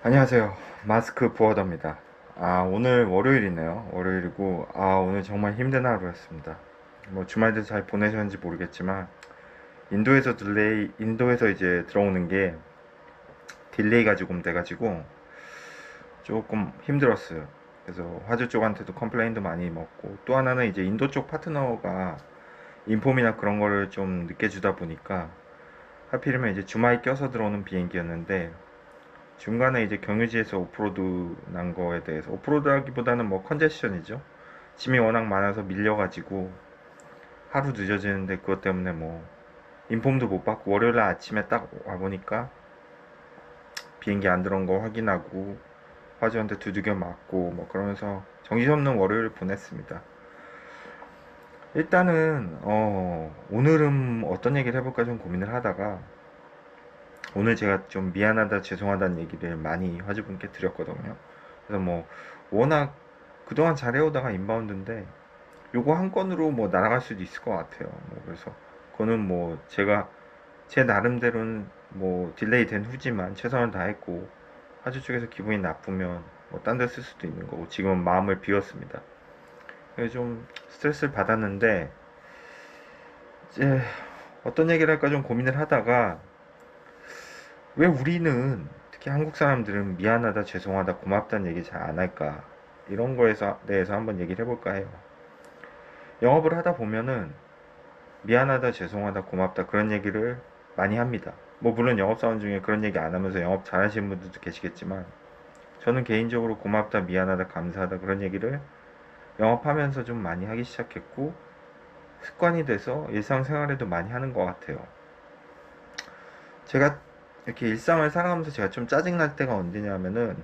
안녕하세요. 마스크 부어더입니다. 아, 오늘 월요일이네요. 월요일이고, 아, 오늘 정말 힘든 하루였습니다. 뭐, 주말도 잘 보내셨는지 모르겠지만, 인도에서 딜레이, 인도에서 이제 들어오는 게 딜레이가 조금 돼가지고, 조금 힘들었어요. 그래서 화주 쪽한테도 컴플레인도 많이 먹고, 또 하나는 이제 인도 쪽 파트너가 인폼이나 그런 거를 좀 늦게 주다 보니까, 하필이면 이제 주말 껴서 들어오는 비행기였는데, 중간에 이제 경유지에서 오프로드 난 거에 대해서 오프로드 하기보다는 뭐 컨제션이죠. 짐이 워낙 많아서 밀려가지고 하루 늦어지는데 그것 때문에 뭐 인폼도 못 받고 월요일 날 아침에 딱 와보니까 비행기 안 들어온 거 확인하고 화주한테 두들겨 맞고 뭐 그러면서 정신없는 월요일을 보냈습니다. 일단은 어 오늘은 어떤 얘기를 해볼까 좀 고민을 하다가 오늘 제가 좀 미안하다 죄송하다는 얘기를 많이 화주분께 드렸거든요. 그래서 뭐 워낙 그동안 잘해오다가 인바운드인데 요거 한 건으로 뭐 날아갈 수도 있을 것 같아요. 뭐 그래서 그거는 뭐 제가 제 나름대로는 뭐 딜레이 된 후지만 최선을 다했고 화주 쪽에서 기분이 나쁘면 뭐 딴 데 쓸 수도 있는 거고 지금은 마음을 비웠습니다. 그래서 좀 스트레스를 받았는데 이제 어떤 얘기를 할까 좀 고민을 하다가 왜 우리는 특히 한국 사람들은 미안하다, 죄송하다, 고맙다는 얘기 잘 안 할까? 이런 거에서 대해서 한번 얘기를 해볼까 해요. 영업을 하다 보면은 미안하다, 죄송하다, 고맙다 그런 얘기를 많이 합니다. 뭐 물론 영업사원 중에 그런 얘기 안 하면서 영업 잘하시는 분들도 계시겠지만 저는 개인적으로 고맙다, 미안하다, 감사하다 그런 얘기를 영업하면서 좀 많이 하기 시작했고 습관이 돼서 일상생활에도 많이 하는 것 같아요. 제가 이렇게 일상을 살아가면서 제가 좀 짜증날 때가 언제냐면은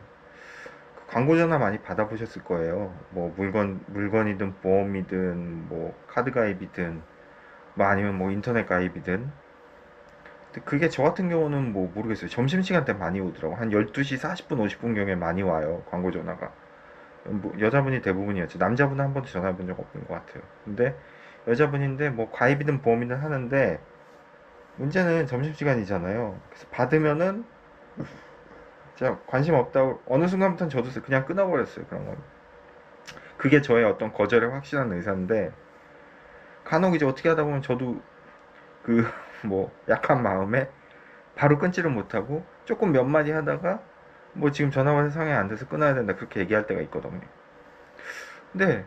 그 광고 전화 많이 받아보셨을 거예요. 뭐 물건 물건이든 보험이든 뭐 카드 가입이든 뭐 아니면 뭐 인터넷 가입이든 근데 그게 저 같은 경우는 뭐 모르겠어요. 점심 시간 때 많이 오더라고. 한 12시 40분 50분 경에 많이 와요. 광고 전화가. 뭐 여자분이 대부분이었지. 남자분은 한 번도 전화 본적 없는 것 같아요. 근데 여자분인데 뭐 가입이든 보험이든 하는데 문제는 점심시간이잖아요. 그래서 받으면은 제가 관심 없다고 어느 순간부터는 저도 그냥 끊어버렸어요. 그런 건. 그게 저의 어떤 거절의 확실한 의사인데 간혹 이제 어떻게 하다 보면 저도 그 뭐 약한 마음에 바로 끊지를 못하고 조금 몇 마디 하다가 뭐 지금 전화가 상황이 안 돼서 끊어야 된다 그렇게 얘기할 때가 있거든요. 근데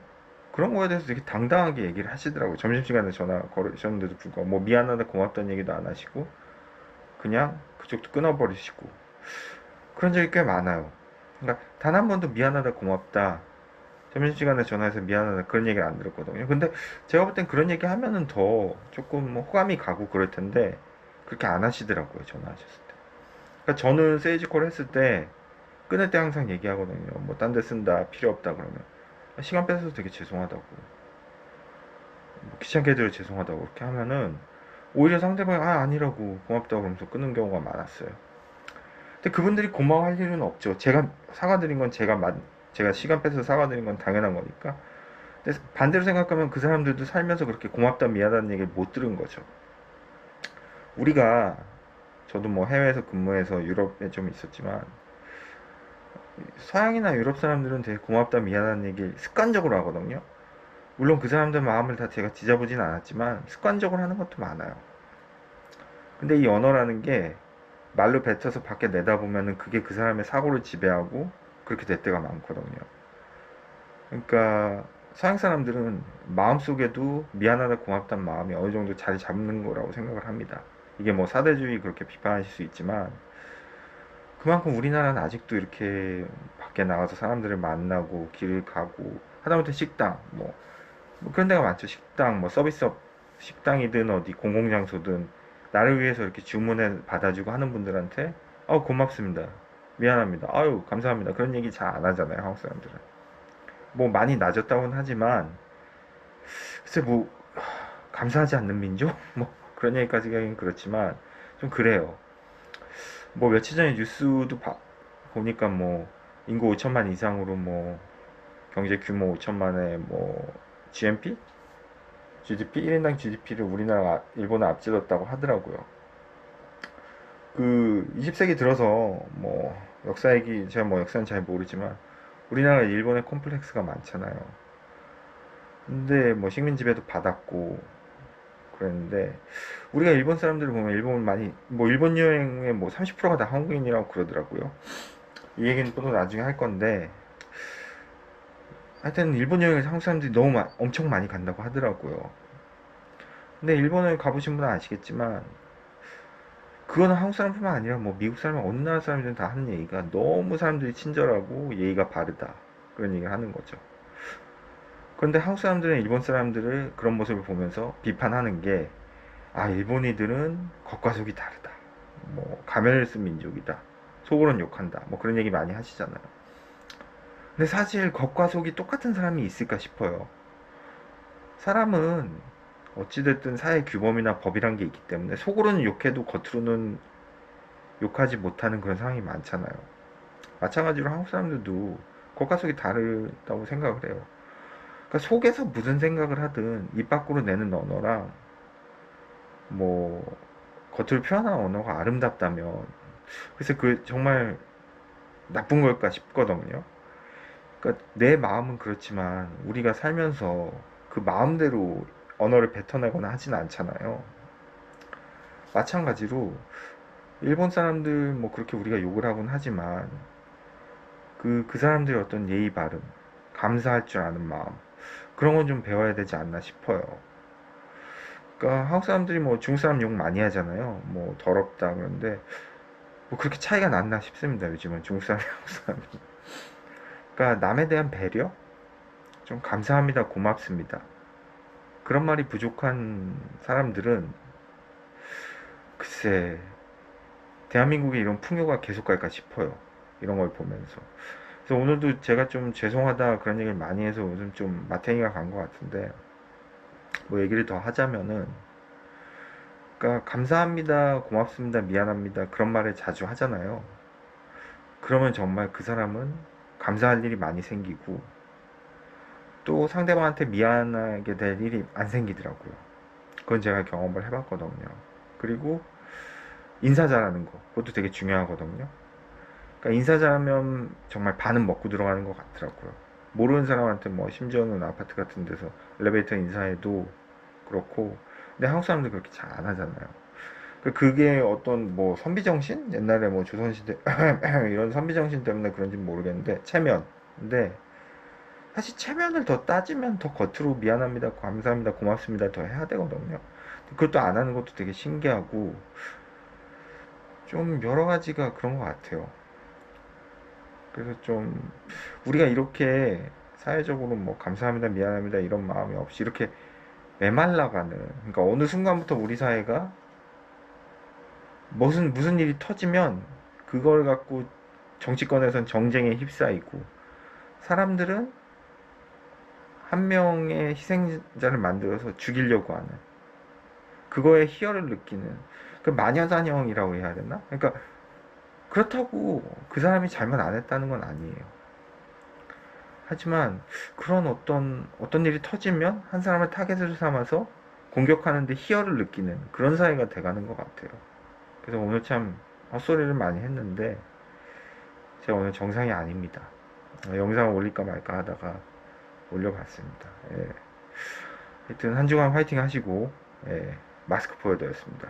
그런 거에 대해서 되게 당당하게 얘기를 하시더라고요. 점심시간에 전화 걸으셨는데도 불구하고 뭐 미안하다 고맙다는 얘기도 안 하시고 그냥 그쪽도 끊어버리시고 그런 적이 꽤 많아요. 그러니까 단 한 번도 미안하다 고맙다 점심시간에 전화해서 미안하다 그런 얘기를 안 들었거든요. 근데 제가 볼 땐 그런 얘기 하면은 더 조금 뭐 호감이 가고 그럴 텐데 그렇게 안 하시더라고요. 전화하셨을 때. 그러니까 저는 세이지콜 했을 때 끊을 때 항상 얘기하거든요. 뭐 딴 데 쓴다 필요 없다 그러면 시간 뺏어서 되게 죄송하다고 뭐 귀찮게 해드려 죄송하다고 그렇게 하면은 오히려 상대방이 아 아니라고 고맙다고 그러면서 끊는 경우가 많았어요. 근데 그분들이 고마워할 일은 없죠. 제가 사과드린 건 제가 만 제가 시간 뺏어서 사과드린 건 당연한 거니까. 근데 반대로 생각하면 그 사람들도 살면서 그렇게 고맙다 미안하다는 얘기를 못 들은 거죠. 우리가 저도 뭐 해외에서 근무해서 유럽에 좀 있었지만 서양이나 유럽 사람들은 되게 고맙다 미안하다는 얘기를 습관적으로 하거든요. 물론 그 사람들 마음을 다 제가 뒤져보진 않았지만 습관적으로 하는 것도 많아요. 근데 이 언어라는 게 말로 뱉어서 밖에 내다보면은 그게 그 사람의 사고를 지배하고 그렇게 될 때가 많거든요. 그러니까 서양 사람들은 마음속에도 미안하다 고맙다는 마음이 어느 정도 자리 잡는 거라고 생각을 합니다. 이게 뭐 사대주의 그렇게 비판하실 수 있지만 그만큼 우리나라는 아직도 이렇게 밖에 나가서 사람들을 만나고 길을 가고 하다못해 식당 뭐, 뭐 그런 데가 많죠. 식당 뭐 서비스업 식당이든 어디 공공장소든 나를 위해서 이렇게 주문을 받아주고 하는 분들한테 어 고맙습니다. 미안합니다. 아유 감사합니다. 그런 얘기 잘 안 하잖아요. 한국 사람들은. 뭐 많이 낮았다고는 하지만 글쎄 뭐 감사하지 않는 민족? 뭐 그런 얘기까지 하긴 그렇지만 좀 그래요. 뭐 며칠 전에 뉴스도 봐- 보니까 뭐 인구 5천만 이상으로 뭐 경제 규모 5천만의 뭐 GNP? GDP 1인당 GDP를 우리나라가 일본을 앞질렀다고 하더라고요. 그 20세기 들어서 뭐 역사 얘기 제가 뭐 역사는 잘 모르지만 우리나라 일본의 콤플렉스가 많잖아요. 근데 뭐 식민 지배도 받았고 그랬는데 우리가 일본 사람들 을 보면 일본 많이 뭐 일본 여행의 뭐 30%가 다 한국인이라고 그러더라고요. 이 얘기는 또 나중에 할 건데 하여튼 일본 여행에서 한국 사람들이 너무 마- 엄청 많이 간다고 하더라고요. 근데 일본을 가보신 분은 아시겠지만 그거는 한국 사람뿐만 아니라 뭐 미국 사람 어느 나라 사람들은 다 하는 얘기가 너무 사람들이 친절하고 예의가 바르다 그런 얘기를 하는 거죠. 그런데 한국 사람들은 일본 사람들을 그런 모습을 보면서 비판하는 게 아, 일본이들은 겉과 속이 다르다. 뭐 가면을 쓴 민족이다. 속으로는 욕한다. 뭐 그런 얘기 많이 하시잖아요. 근데 사실 겉과 속이 똑같은 사람이 있을까 싶어요. 사람은 어찌됐든 사회 규범이나 법이란 게 있기 때문에 속으로는 욕해도 겉으로는 욕하지 못하는 그런 상황이 많잖아요. 마찬가지로 한국 사람들도 겉과 속이 다르다고 생각을 해요. 그러니까 속에서 무슨 생각을 하든 입 밖으로 내는 언어랑 뭐 겉으로 표현하는 언어가 아름답다면 그래서 그 정말 나쁜 걸까 싶거든요. 그러니까 내 마음은 그렇지만 우리가 살면서 그 마음대로 언어를 뱉어내거나 하진 않잖아요. 마찬가지로 일본 사람들 뭐 그렇게 우리가 욕을 하곤 하지만 그, 그 사람들의 어떤 예의 바름, 감사할 줄 아는 마음, 그런 건 좀 배워야 되지 않나 싶어요. 그러니까 한국 사람들이 뭐 중국 사람 욕 많이 하잖아요. 뭐 더럽다 그런데 뭐 그렇게 차이가 났나 싶습니다. 요즘은 중국 사람, 한국 사람. 그러니까 남에 대한 배려, 좀 감사합니다, 고맙습니다. 그런 말이 부족한 사람들은 글쎄 대한민국에 이런 풍요가 계속 갈까 싶어요. 이런 걸 보면서. 그래서 오늘도 제가 좀 죄송하다 그런 얘기를 많이 해서 요즘 좀 마탱이가 간 것 같은데 뭐 얘기를 더 하자면은 그러니까 감사합니다, 고맙습니다, 미안합니다 그런 말을 자주 하잖아요. 그러면 정말 그 사람은 감사할 일이 많이 생기고 또 상대방한테 미안하게 될 일이 안 생기더라고요. 그건 제가 경험을 해봤거든요. 그리고 인사 잘하는 거, 그것도 되게 중요하거든요. 그러니까 인사 잘하면 정말 반은 먹고 들어가는 것 같더라고요. 모르는 사람한테 뭐 심지어는 아파트 같은 데서 엘리베이터 인사해도 그렇고, 근데 한국 사람들 그렇게 잘 안 하잖아요. 그- 그게 어떤 뭐 선비 정신? 옛날에 뭐 조선 시대 이런 선비 정신 때문에 그런지 모르겠는데 체면. 근데 사실 체면을 더 따지면 더 겉으로 미안합니다, 감사합니다, 고맙습니다 더 해야 되거든요. 그것도 안 하는 것도 되게 신기하고 좀 여러 가지가 그런 것 같아요. 그래서 좀 우리가 이렇게 사회적으로 뭐 감사합니다, 미안합니다 이런 마음이 없이 이렇게 메말라가는 그러니까 어느 순간부터 우리 사회가 무슨 무슨 일이 터지면 그걸 갖고 정치권에선 정쟁에 휩싸이고 사람들은 한 명의 희생자를 만들어서 죽이려고 하는 그거에 희열을 느끼는 그 마녀사냥이라고 해야 되나? 그러니까 그렇다고 그 사람이 잘못 안 했다는 건 아니에요. 하지만 그런 어떤 어떤 일이 터지면 한 사람을 타겟으로 삼아서 공격하는데 희열을 느끼는 그런 사회가 돼가는 것 같아요. 그래서 오늘 참 헛소리를 많이 했는데 제가 오늘 정상이 아닙니다. 어, 영상을 올릴까 말까 하다가 올려봤습니다. 예. 하여튼 한 주간 화이팅 하시고 예, 마스크 보여드렸습니다.